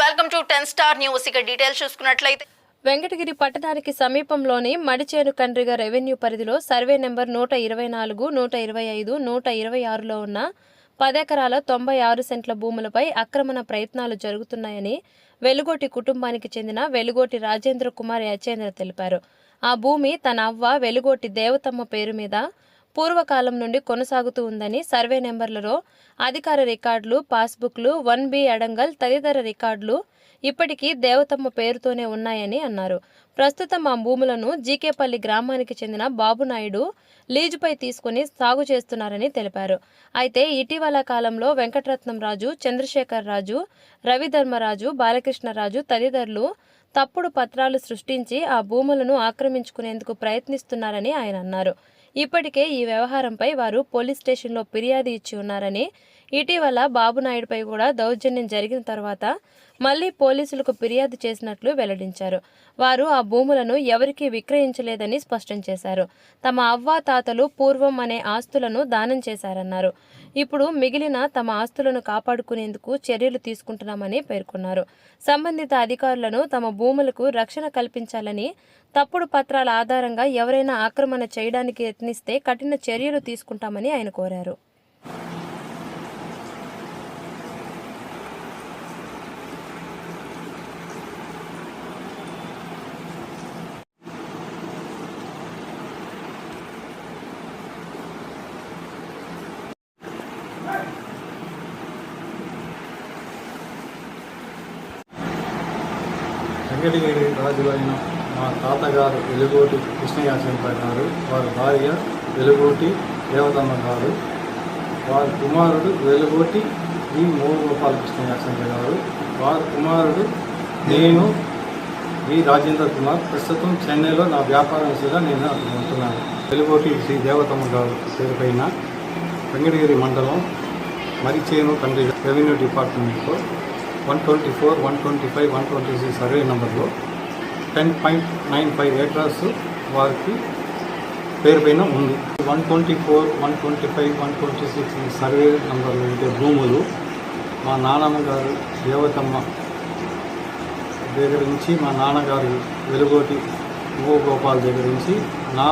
Welcome to ten star news. ఇక details చూసుకున్నట్లయితే వెంకటగిరి పట్టణానికి సమీపంలోని మడిచేను కండ్రిగ రెవెన్యూ పరిధిలో సర్వే నెంబర్ నూట ఇరవై నాలుగు నూట ఇరవై ఐదు నూట ఇరవై ఆరులో ఉన్న పదెకరాల తొంభై ఆరు సెంట్ల భూములపై ఆక్రమణ ప్రయత్నాలు జరుగుతున్నాయని వెలుగోటి కుటుంబానికి చెందిన వెలుగోటి రాజేంద్ర కుమార్ యచేంద్ర తెలిపారు. ఆ భూమి తన అవ్వ వెలుగోటి దేవతమ్మ పేరు మీద పూర్వకాలం నుండి కొనసాగుతూ ఉందని సర్వే నెంబర్లలో అధికార రికార్డులు పాస్బుక్లు వన్ బి అడంగల్ తదితర రికార్డులు ఇప్పటికీ దేవతమ్మ పేరుతోనే ఉన్నాయని అన్నారు. ప్రస్తుతం ఆ భూములను జీకేపల్లి గ్రామానికి చెందిన బాబునాయుడు లీజుపై తీసుకుని సాగు చేస్తున్నారని తెలిపారు. అయితే ఇటీవల కాలంలో వెంకటరత్నం రాజు చంద్రశేఖర్ రాజు రవిధర్మరాజు బాలకృష్ణరాజు తదితరులు తప్పుడు పత్రాలు సృష్టించి ఆ భూములను ఆక్రమించుకునేందుకు ప్రయత్నిస్తున్నారని ఆయన అన్నారు. ఇప్పటికే ఈ వ్యవహారంపై వారు పోలీస్ స్టేషన్లో ఫిర్యాదు ఇచ్చి ఉన్నారని ఇటీవల బాబునాయుడుపై కూడా దౌర్జన్యం జరిగిన తర్వాత మళ్ళీ పోలీసులకు ఫిర్యాదు చేసినట్లు వెల్లడించారు. వారు ఆ భూములను ఎవరికీ విక్రయించలేదని స్పష్టం చేశారు. తమ అవ్వా తాతలు పూర్వం అనే ఆస్తులను దానం చేశారన్నారు. ఇప్పుడు మిగిలిన తమ ఆస్తులను కాపాడుకునేందుకు చర్యలు తీసుకుంటున్నామని పేర్కొన్నారు. సంబంధిత అధికారులను తమ భూములకు రక్షణ కల్పించాలని తప్పుడు పత్రాల ఆధారంగా ఎవరైనా ఆక్రమణ చేయడానికి యత్నిస్తే కఠిన చర్యలు తీసుకుంటామని ఆయన కోరారు. వెంకటగిరి రాజులైన మా తాతగారు వెలుగోటి కృష్ణయాచంపై గారు వారి భార్య వెలుగోటి దేవతమ్మ గారు వారి కుమారుడు వెలుగోటి ఈ మూడు కృష్ణయాచంపై గారు వారి కుమారుడు నేను ఈ రాజేంద్ర కుమార్. ప్రస్తుతం చెన్నైలో నా వ్యాపారం విషయంగా నేను అక్కడ ఉంటున్నాను. వెలుగోటి శ్రీ దేవతమ్మ గారు పేరుపైన వెంకటగిరి మండలం మరిచేను తండ్రి రెవెన్యూ డిపార్ట్మెంట్లో one twenty four one twenty five one twenty six survey నెంబర్లో ten point nine five acres వారికి పేరు పైన ఉంది. One twenty four one twenty five one twenty six survey నెంబర్లో ఉండే భూములు మా నాన్నమ్మ గారు దేవతమ్మ దగ్గర నుంచి మా నాన్నగారు వెలుగోటి గోపాల్ దగ్గర నుంచి నా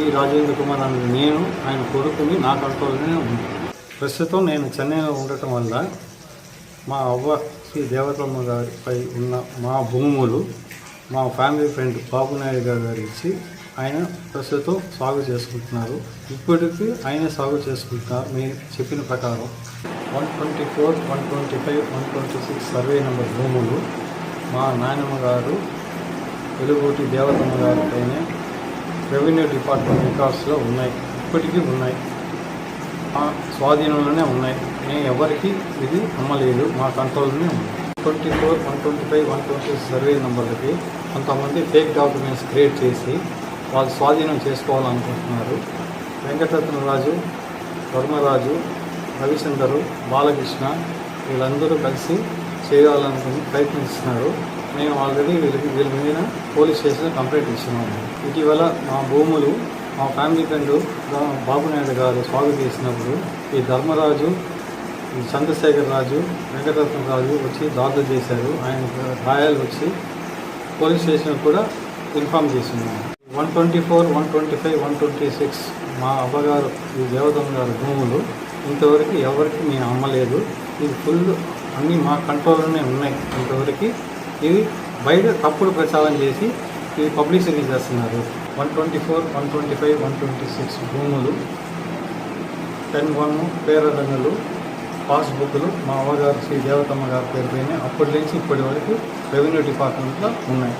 ఈ రాజేంద్ర కుమార్ అనే నేను ఆయన కొడుకుని నా కంట్రోల్లోనే ఉంది. ప్రస్తుతం నేను చెన్నైలో ఉండటం వల్ల మా అవ్వ శ్రీ దేవతమ్మ గారిపై ఉన్న మా భూములు మా ఫ్యామిలీ ఫ్రెండ్ బాబునాయుడు గారు గారు ఇచ్చి ఆయన ప్రస్తుతం సాగు చేసుకుంటున్నారు. ఇప్పటికీ ఆయన సాగు చేసుకుంటున్నారు. మీరు చెప్పిన ప్రకారం one twenty four one twenty five one twenty six survey number భూములు మా నాయనమ్మ గారు వెలుగుటి దేవతమ్మ గారిపైనే రెవెన్యూ డిపార్ట్మెంట్ రికార్డ్స్లో ఉన్నాయి. ఇప్పటికీ ఉన్నాయి. మా స్వాధీనంలోనే ఉన్నాయి. నేను ఎవరికి ఇది అమ్మలేదు. మా కంట్రోల్లోనే ఉంది. Twenty four one twenty five one twenty survey నెంబర్లకి కొంతమంది ఫేక్ డాక్యుమెంట్స్ క్రియేట్ చేసి వాళ్ళు స్వాధీనం చేసుకోవాలనుకుంటున్నారు. వెంకటరత్నరాజు ధర్మరాజు రవిచందరు బాలకృష్ణ వీళ్ళందరూ కలిసి చేయాలనుకుని ప్రయత్నిస్తున్నారు. మేము ఆల్రెడీ వీళ్ళకి వీళ్ళ మీద పోలీస్ స్టేషన్లో కంప్లైంట్ ఇస్తున్నాము ఇటీవల మా భూములు మా ఫ్యామిలీ ఫ్రెండ్ బాబునాయుడు గారు స్వాగతం చేసినప్పుడు ఈ ధర్మరాజు ఈ చంద్రశేఖర్ రాజు వెంకటరత్న రాజు వచ్చి దాడులు చేశారు. ఆయన గాయాలు వచ్చి పోలీస్ స్టేషన్ కూడా ఇన్ఫామ్ చేస్తున్నాము one twenty four one twenty five one twenty six మా అవ్వగారు ఈ దేవతమ్మ గారు భూములు ఇంతవరకు ఎవరికి మేము అమ్మలేదు. ఇది ఫుల్ అన్నీ మా కంట్రోల్లోనే ఉన్నాయి. ఇంతవరకు ఇది బయట తప్పుడు ప్రచారం చేసి ఇది సర్వీస్ చేస్తున్నారు. One twenty four one twenty five one twenty six భూములు టెన్ వన్ పేరదండలు పాస్బుక్లు మా అమ్మగారు శ్రీ దేవతమ్మ గారి పేరు పైన అప్పటి నుంచి ఇప్పటి వరకు రెవెన్యూ డిపార్ట్మెంట్లో ఉన్నాయి.